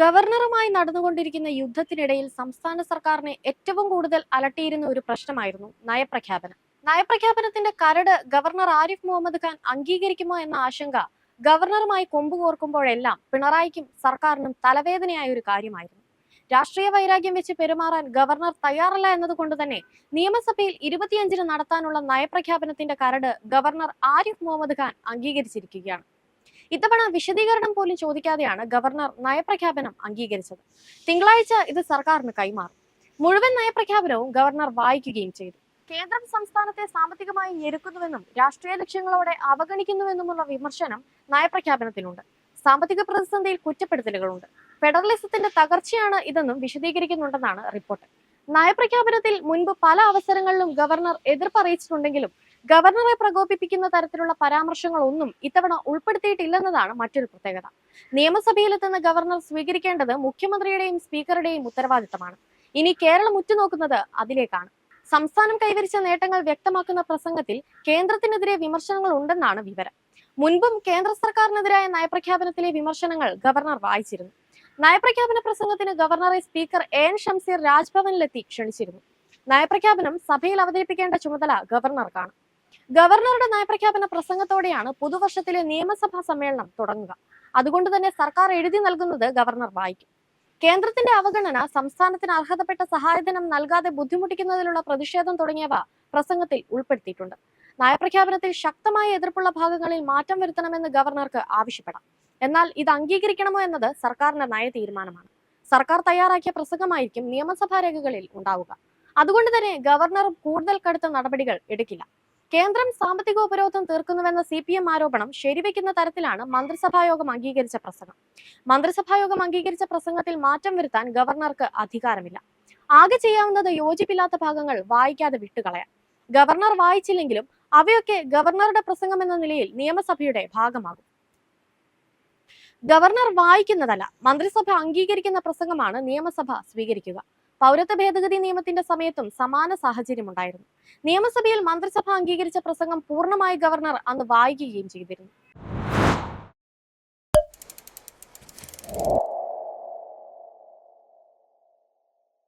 ഗവർണറുമായി നടന്നുകൊണ്ടിരിക്കുന്ന യുദ്ധത്തിനിടയിൽ സംസ്ഥാന സർക്കാരിനെ ഏറ്റവും കൂടുതൽ അലട്ടിയിരുന്ന ഒരു പ്രശ്നമായിരുന്നു നയപ്രഖ്യാപനം. നയപ്രഖ്യാപനത്തിന്റെ കരട് ഗവർണർ ആരിഫ് മുഹമ്മദ് ഖാൻ അംഗീകരിക്കുമോ എന്ന ആശങ്ക ഗവർണറുമായി കൊമ്പുകോർക്കുമ്പോഴെല്ലാം പിണറായിക്കും സർക്കാരിനും തലവേദനയായ ഒരു കാര്യമായിരുന്നു. രാഷ്ട്രീയ വൈരാഗ്യം വെച്ച് പെരുമാറാൻ ഗവർണർ തയ്യാറല്ല എന്നതുകൊണ്ട് തന്നെ നിയമസഭയിൽ ഇരുപത്തിയഞ്ചിന് നടത്താനുള്ള നയപ്രഖ്യാപനത്തിന്റെ കരട് ഗവർണർ ആരിഫ് മുഹമ്മദ് ഖാൻ അംഗീകരിച്ചിരിക്കുകയാണ്. ഇത്തവണ വിശദീകരണം പോലും ചോദിക്കാതെയാണ് ഗവർണർ നയപ്രഖ്യാപനം അംഗീകരിച്ചത്. തിങ്കളാഴ്ച ഇത് സർക്കാരിന് കൈമാറും. മുഴുവൻ നയപ്രഖ്യാപനവും ഗവർണർ വായിക്കുകയും ചെയ്തു. കേന്ദ്രം സംസ്ഥാനത്തെ സാമ്പത്തികമായി ഞെരുക്കുന്നുവെന്നും രാഷ്ട്രീയ ലക്ഷ്യങ്ങളോടെ അവഗണിക്കുന്നുവെന്നുമുള്ള വിമർശനം നയപ്രഖ്യാപനത്തിലുണ്ട്. സാമ്പത്തിക പ്രതിസന്ധിയിൽ കുറ്റപ്പെടുത്തലുകളുണ്ട്. ഫെഡറലിസത്തിന്റെ തകർച്ചയാണ് ഇതെന്നും വിശദീകരിക്കുന്നുണ്ടെന്നാണ് റിപ്പോർട്ട്. നയപ്രഖ്യാപനത്തിൽ മുൻപ് പല അവസരങ്ങളിലും ഗവർണർ എതിർപ്പറിയിച്ചിട്ടുണ്ടെങ്കിലും ഗവർണറെ പ്രകോപിപ്പിക്കുന്ന തരത്തിലുള്ള പരാമർശങ്ങളൊന്നും ഇത്തവണ ഉൾപ്പെടുത്തിയിട്ടില്ലെന്നതാണ് മറ്റൊരു പ്രത്യേകത. നിയമസഭയിലെത്തുന്ന ഗവർണർ സ്വീകരിക്കേണ്ടത് മുഖ്യമന്ത്രിയുടെയും സ്പീക്കറുടെയും ഉത്തരവാദിത്തമാണ്. ഇനി കേരളം ഉറ്റുനോക്കുന്നത് അതിലേക്കാണ്. സംസ്ഥാനം കൈവരിച്ച നേട്ടങ്ങൾ വ്യക്തമാക്കുന്ന പ്രസംഗത്തിൽ കേന്ദ്രത്തിനെതിരെ വിമർശനങ്ങൾ ഉണ്ടെന്നാണ് വിവരം. മുൻപും കേന്ദ്ര സർക്കാരിനെതിരായ നയപ്രഖ്യാപനത്തിലെ വിമർശനങ്ങൾ ഗവർണർ വായിച്ചിരുന്നു. നയപ്രഖ്യാപന പ്രസംഗത്തിന് ഗവർണറെ സ്പീക്കർ എൻ ഷംസീർ രാജ്ഭവനിലെത്തി ക്ഷണിച്ചിരുന്നു. നയപ്രഖ്യാപനം സഭയിൽ അവതരിപ്പിക്കേണ്ട ചുമതല ഗവർണർക്കാണ്. ഗവർണറുടെ നയപ്രഖ്യാപന പ്രസംഗത്തോടെയാണ് പുതുവർഷത്തിലെ നിയമസഭാ സമ്മേളനം തുടങ്ങുക. അതുകൊണ്ട് തന്നെ സർക്കാർ എഴുതി നൽകുന്നത് ഗവർണർ വായിക്കും. കേന്ദ്രത്തിന്റെ അവഗണന സംസ്ഥാനത്തിന് അർഹതപ്പെട്ട സഹായധനം നൽകാതെ ബുദ്ധിമുട്ടിക്കുന്നതിലുള്ള പ്രതിഷേധം തുടങ്ങിയവ പ്രസംഗത്തിൽ ഉൾപ്പെടുത്തിയിട്ടുണ്ട്. നയപ്രഖ്യാപനത്തിൽ ശക്തമായ എതിർപ്പുള്ള ഭാഗങ്ങളിൽ മാറ്റം വരുത്തണമെന്ന് ഗവർണർക്ക് ആവശ്യപ്പെടാം. എന്നാൽ ഇത് അംഗീകരിക്കണമോ എന്നത് സർക്കാരിന്റെ നയ തീരുമാനമാണ് സർക്കാർ തയ്യാറാക്കിയ പ്രസംഗമായിരിക്കും നിയമസഭാ രേഖകളിൽ ഉണ്ടാവുക. അതുകൊണ്ട് തന്നെ ഗവർണറും കൂടുതൽ കടുത്ത നടപടികൾ എടുക്കില്ല. കേന്ദ്രം സാമ്പത്തിക ഉപരോധം തീർക്കുന്നുവെന്ന സി പി എം ആരോപണം ശരിവെക്കുന്ന തരത്തിലാണ് മന്ത്രിസഭായോഗം അംഗീകരിച്ച പ്രസംഗം. മന്ത്രിസഭായോഗം അംഗീകരിച്ച പ്രസംഗത്തിൽ മാറ്റം വരുത്താൻ ഗവർണർക്ക് അധികാരമില്ല. ആകെ ചെയ്യാവുന്നത് യോജിപ്പില്ലാത്ത ഭാഗങ്ങൾ വായിക്കാതെ വിട്ടുകളയാം ഗവർണർ വായിച്ചില്ലെങ്കിലും അവയൊക്കെ ഗവർണറുടെ പ്രസംഗം എന്ന നിലയിൽ നിയമസഭയുടെ ഭാഗമാകും. ഗവർണർ വായിക്കുന്നതല്ല മന്ത്രിസഭ അംഗീകരിക്കുന്ന പ്രസംഗമാണ് നിയമസഭ സ്വീകരിക്കുക. പൗരത്വ ഭേദഗതി നിയമത്തിന്റെ സമയത്തും സമാന സാഹചര്യം ഉണ്ടായിരുന്നു. നിയമസഭയിൽ മന്ത്രിസഭ അംഗീകരിച്ച പ്രസംഗം പൂർണമായി ഗവർണർ അന്ന് വായിക്കുകയും ചെയ്തിരുന്നു.